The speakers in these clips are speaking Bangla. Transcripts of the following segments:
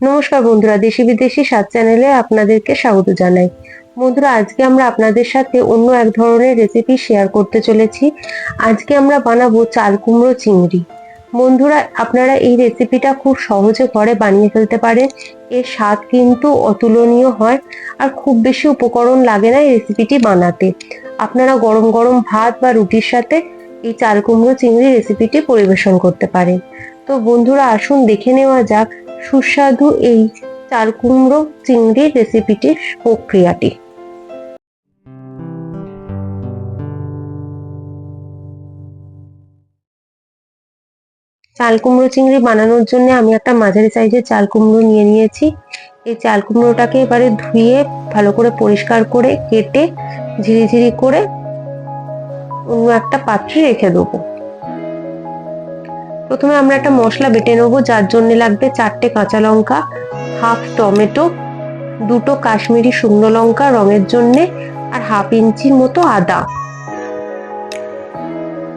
নমস্কার বন্ধুরা, দেশি বিদেশি স্বাদ চ্যানেলে আপনাদেরকে স্বাগত জানাই। বন্ধুরা, আজকে আমরা আপনাদের সাথে অন্য এক ধরনের রেসিপি শেয়ার করতে চলেছি। আজকে আমরা বানাবো চাল কুমড়ো চিংড়ি। বন্ধুরা, আপনারা এই রেসিপিটা খুব সহজে ঘরে বানিয়ে ফেলতে পারেন। এর স্বাদ কিন্তু অতুলনীয় হয় আর খুব বেশি উপকরণ লাগে না এই রেসিপিটি বানাতে। আপনারা গরম গরম ভাত বা রুটির সাথে এই চাল কুমড়ো চিংড়ি রেসিপিটি পরিবেশন করতে পারেন। তো বন্ধুরা, আসুন দেখে নেওয়া যাক সুস্বাদু এই চাল কুমড়ো চিংড়ির রেসিপিটির প্রক্রিয়াটি। চাল কুমড়ো চিংড়ি বানানোর জন্য আমি একটা মাঝারি সাইজের চাল কুমড়ো নিয়ে নিয়েছি। এই চাল কুমড়োটাকে এবারে ধুয়ে ভালো করে পরিষ্কার করে কেটে ঝিরিঝিরি করে অন্য একটা পাত্রে রেখে দেবো। প্রথমে আমরা একটা মশলা বেটে নেব, যার জন্য লাগবে চারটে কাঁচা লঙ্কা, হাফ টমেটো, দুটো কাশ্মীরি শুকনো লঙ্কা রঙের জন্যে, আর হাফ ইঞ্চির মতো আদা।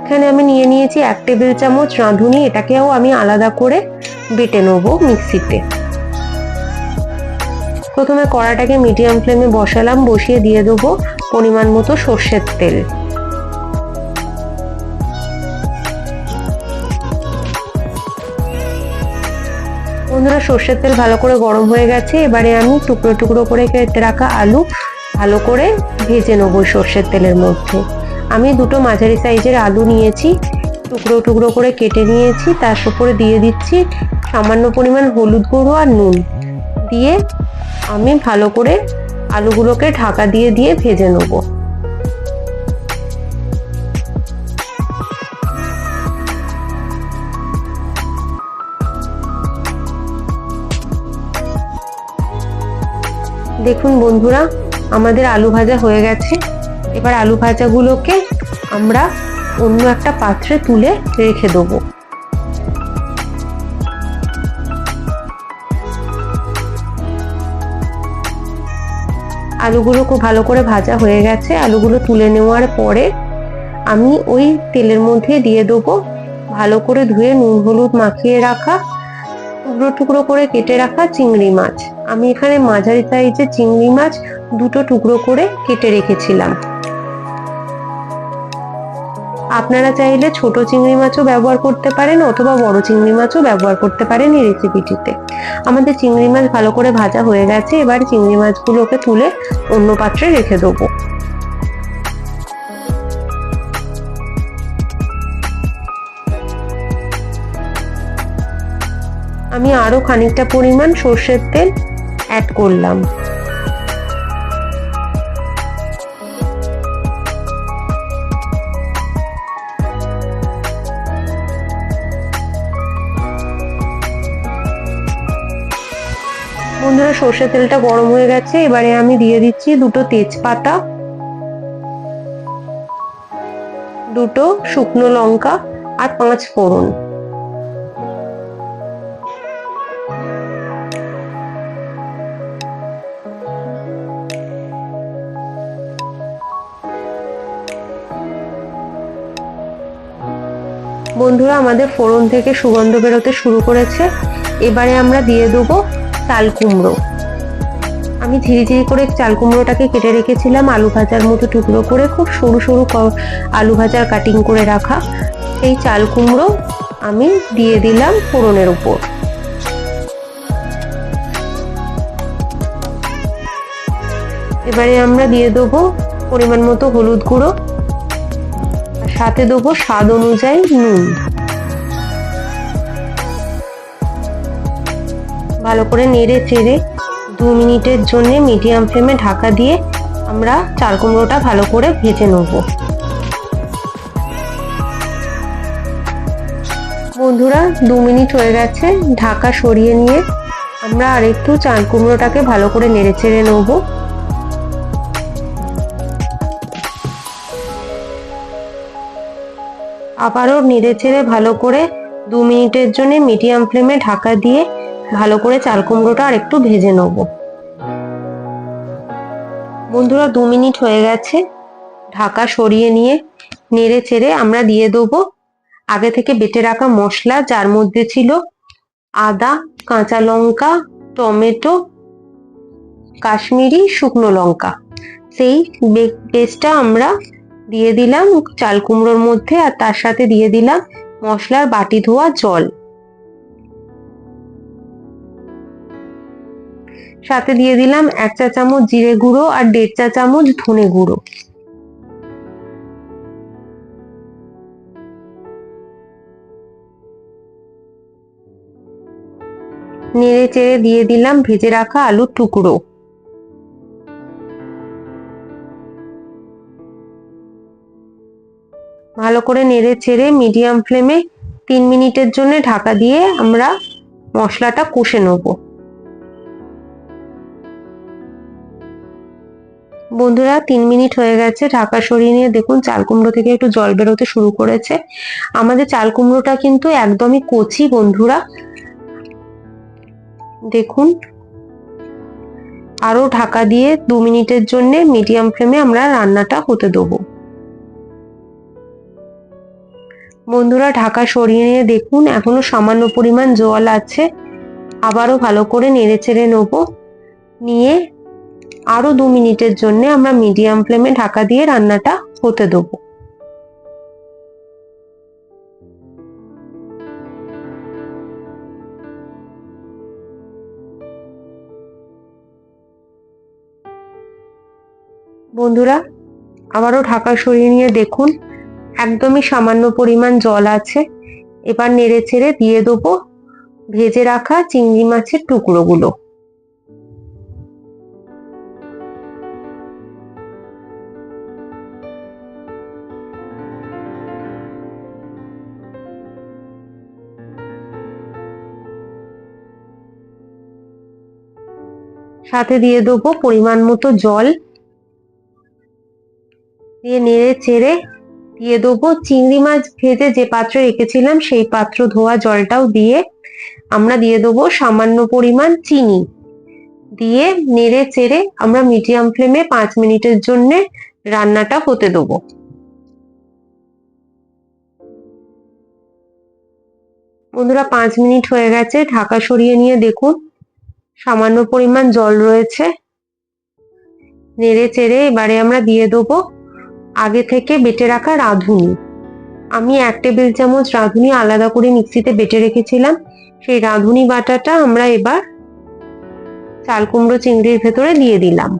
এখানে আমি নিয়ে নিয়েছি এক টেবিল চামচ রাঁধুনি, এটাকেও আমি আলাদা করে বেটে নেব মিক্সিতে। প্রথমে কড়াটাকে মিডিয়াম ফ্লেমে বসালাম, বসিয়ে দিয়ে দেবো পরিমাণ মতো সর্ষের তেল। বন্ধুরা, সর্ষের তেল ভালো করে গরম হয়ে গেছে। এবারে আমি টুকরো টুকরো করে কেটে রাখা আলু ভালো করে ভেজে নেব সর্ষের তেলের মধ্যে। আমি দুটো মাঝারি সাইজের আলু নিয়েছি, টুকরো টুকরো করে কেটে নিয়েছি। তার উপরে দিয়ে দিচ্ছি সামান্য পরিমাণ হলুদ গুঁড়ো আর নুন। দিয়ে আমি ভালো করে আলুগুলোকে ঢাকা দিয়ে দিয়ে ভেজে নেব। দেখুন বন্ধুরা, আমাদের আলু ভাজা হয়ে গেছে। এবার আলু ভাজাগুলোকে আমরা অন্য একটা পাত্রে তুলে রেখে দেবো। আলুগুলো খুব ভালো করে ভাজা হয়ে গেছে। আলুগুলো তুলে নেওয়ার পরে আমি ওই তেলের মধ্যে দিয়ে দেবো। ভালো করে ধুয়ে নুন, হলুদ মাখিয়ে রাখা টুকরো টুকরো করে কেটে রাখা চিংড়ি মাছ। আমি এখানে মাঝারি সাইজের চিংড়ি মাছ দুটো টুকরো করে কেটে রেখেছিলাম। আপনারা চাইলে ছোট চিংড়ি মাছও ব্যবহার করতে পারেন অথবা বড় চিংড়ি মাছও ব্যবহার করতে পারেন এই রেসিপিটিতে। আমাদের চিংড়ি মাছ ভালো করে ভাজা হয়ে গেছে, এবার চিংড়ি মাছগুলোকে তুলে অন্য পাত্রে রেখে দেবো। আমি আরও খানিকটা পরিমাণ সর্ষের তেল অ্যাড করলাম। বন্ধুরা, সর্ষের তেলটা গরম হয়ে গেছে। এবারে আমি দিয়ে দিচ্ছি দুটো তেজপাতা, দুটো শুকনো লঙ্কা আর পাঁচ ফোড়ন। বন্ধুরা, আমাদের ফোড়ন থেকে সুগন্ধ বেরোতে শুরু করেছে। এবারে আমরা দিয়ে দেবো চাল কুমড়ো। আমি ঝিরিঝিরি করে চাল কুমড়োটাকে কেটে রেখেছিলাম আলু ভাজার মতো টুকরো করে, খুব সরু সরু আলু ভাজার কাটিং করে রাখা। সেই চাল কুমড়ো আমি দিয়ে দিলাম ফোড়নের উপর। এবারে আমরা দিয়ে দেবো পরিমাণ মতো হলুদ গুঁড়ো। সাথে দেবো স্বাদ অনুযায়ী নুন। ভালো করে নেড়ে চেড়ে দু মিনিটের জন্য মিডিয়াম ফ্লেমে ঢাকা দিয়ে আমরা চাল কুমড়োটা ভালো করে ভেজে নেব। বন্ধুরা, দু মিনিট হয়ে গেছে, ঢাকা সরিয়ে নিয়ে আমরা আর একটু চাল কুমড়োটাকে ভালো করে নেড়ে চেড়ে নেব। আবারও নেড়ে ছেড়ে ভালো করে দু মিনিটের জন্য মিডিয়াম ফ্লেমে ঢাকা দিয়ে ভালো করে চাল কুমড়োটা আর একটু ভেজে নেব। বন্ধুরা, দু মিনিট হয়ে গেছে। ঢাকা সরিয়ে নিয়ে নেড়ে চেড়ে আমরা দিয়ে দেবো। আগে থেকে বেটে রাখা মশলা, যার মধ্যে ছিল আদা, কাঁচা লঙ্কা, টমেটো, কাশ্মীরি শুকনো লঙ্কা। সেই পেস্টটা আমরা দিয়ে দিলাম চাল কুমড়োর মধ্যে আর তার সাথে দিয়ে দিলাম মশলার বাটি ধোয়া জল। সাথে দিয়ে দিলাম এক চা চামচ জিরে গুঁড়ো আর দেড় চা চামচ ধনে গুঁড়ো। নেড়ে চেড়ে দিয়ে দিলাম ভেজে রাখা আলুর টুকরো। ভালো করে নেড়ে চেড়ে মিডিয়াম ফ্লেমে তিন মিনিটের জন্য ঢাকা দিয়ে আমরা মশলাটা কষে নেব। বন্ধুরা, তিন মিনিট হয়ে গেছে ঢাকা সরিয়ে নিয়ে। দেখুন, চাল কুমড়ো থেকে একটু জল বেরোতে শুরু করেছে। আমাদের চাল কুমড়োটা কিন্তু একদমই কচি বন্ধুরা। দেখুন, আরও ঢাকা দিয়ে দু মিনিটের জন্য মিডিয়াম ফ্লেমে আমরা রান্নাটা হতে দেবো। বন্ধুরা, ঢাকা সরিয়ে নিয়ে দেখুন, এখনও সামান্য পরিমাণ জল আছে। আবারও ভালো করে নেড়ে চেড়ে নেব। নিয়ে আরও দু মিনিটের জন্য আমরা মিডিয়াম ফ্লেমে ঢাকা দিয়ে রান্নাটা হতে দেবো। বন্ধুরা, আবারও ঢাকা সরিয়ে নিয়ে দেখুন একদমই সামান্য পরিমাণ জল আছে। এবার নেড়ে ছেড়ে দিয়ে দেবো ভেজে রাখা চিংড়ি মাছের টুকরোগুলো। সাথে দিয়ে দেবো পরিমাণ মতো জল। দিয়ে নেড়ে চেড়ে দিয়ে দেবো। চিংড়ি মাছ ভেজে যে পাত্রে রেখেছিলাম, সেই পাত্র ধোয়া জলটাও দিয়ে আমরা দিয়ে দেবো সামান্য পরিমাণ চিনি। দিয়ে নেড়ে চেড়ে আমরা মিডিয়াম ফ্লেমে পাঁচ মিনিটের জন্য রান্নাটা হতে দেবো। বন্ধুরা, পাঁচ মিনিট হয়ে গেছে, ঢাকা সরিয়ে নিয়ে দেখুন। সামান্য পরিমাণ জল রয়েছে। নেড়ে চেড়ে এবারে আমরা দিয়ে দেবো আগে থেকে বেটে রাখা রাঁধুনি। আমি এক টেবিল চামচ রাঁধুনি আলাদা করে মিক্সিতে বেটে রেখেছিলাম। সেই রাঁধুনি বাটাটা আমরা এবার চাল কুমড়ো চিংড়ির ভেতরে দিয়ে দিলাম।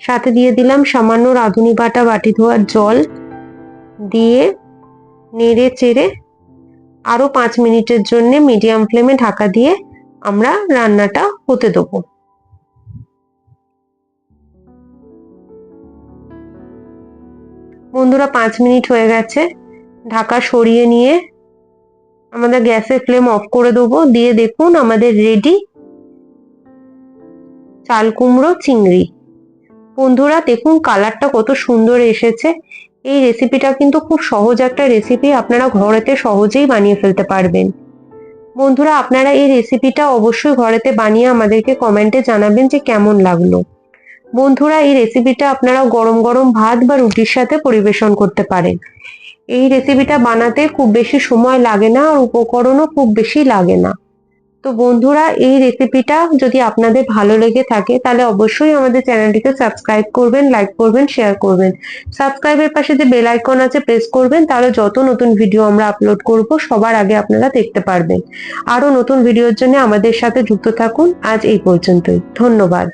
সাথে দিয়ে দিলাম সামান্য রাঁধুনি বাটা বাটি ধোয়ার জল। দিয়ে নেড়ে চেড়ে আরও পাঁচ মিনিটের জন্য মিডিয়াম ফ্লেমে ঢাকা দিয়ে আমরা রান্নাটা হতে দেবো। বন্ধুরা পাঁচ মিনিট হয়ে গেছে। ঢাকা সরিয়ে নিয়ে আমাদের গ্যাসের ফ্লেম অফ করে দেবো। দিয়ে দেখুন আমাদের রেডি চাল কুমড়ো চিংড়ি। বন্ধুরা দেখুন কালারটা কত সুন্দর এসেছে। এই রেসিপিটা কিন্তু খুব সহজ একটা রেসিপি আপনারা ঘরেতে সহজেই বানিয়ে ফেলতে পারবেন। বন্ধুরা, আপনারা এই রেসিপিটা অবশ্যই ঘরেতে বানিয়ে আমাদেরকে কমেন্টে জানাবেন যে কেমন লাগল। বন্ধুরা, এই রেসিপিটা আপনারা গরম গরম ভাত বা রুটির সাথে পরিবেশন করতে পারেন। এই রেসিপিটা বানাতে খুব বেশি সময় লাগে না আর উপকরণও খুব বেশি লাগে না। তো বন্ধুরা, এই রেসিপিটা যদি আপনাদের ভালো লেগে থাকে, তাহলে অবশ্যই আমাদের চ্যানেলটিকে সাবস্ক্রাইব করবেন লাইক করবেন শেয়ার করবেন। সাবস্ক্রাইবের পাশে যে বেল আইকন আছে প্রেস করবেন, তাহলে যত নতুন ভিডিও আমরা আপলোড করব, সবার আগে আপনারা দেখতে পারবেন। আরও নতুন ভিডিওর জন্য আমাদের সাথে যুক্ত থাকুন। আজ এই পর্যন্তই। ধন্যবাদ।